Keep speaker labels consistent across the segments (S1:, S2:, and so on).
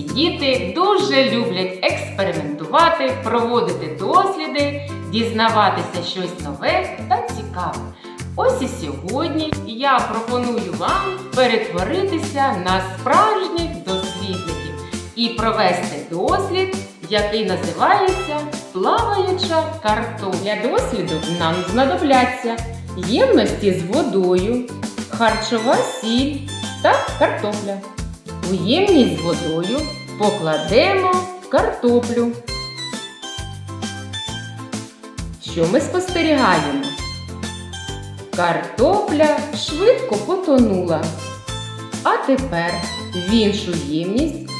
S1: Діти дуже люблять експериментувати, проводити досліди, дізнаватися щось нове та цікаве. Ось і сьогодні я пропоную вам перетворитися на справжніх дослідників і провести дослід, який називається плаваюча картопля. Для досліду нам знадобляться ємності з водою, харчова сіль та картопля. У ємність з водою покладемо картоплю. Що ми спостерігаємо? Картопля швидко потонула. А тепер в іншу ємність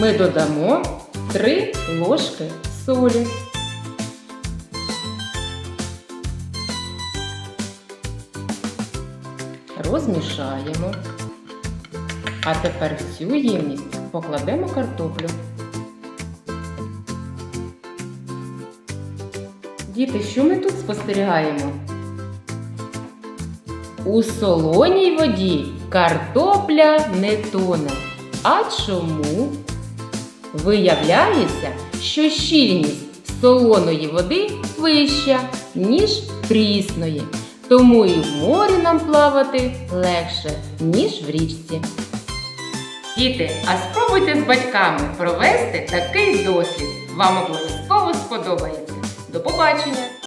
S1: ми додамо 3 ложки солі. Розмішаємо. А тепер в цю ємність покладемо картоплю. Діти, що ми тут спостерігаємо? У солоній воді картопля не тоне. А чому? Виявляється, що щільність солоної води вища, ніж прісної. Тому і в морі нам плавати легше, ніж в річці. Діти, а спробуйте з батьками провести такий дослід. Вам обов'язково сподобається. До побачення!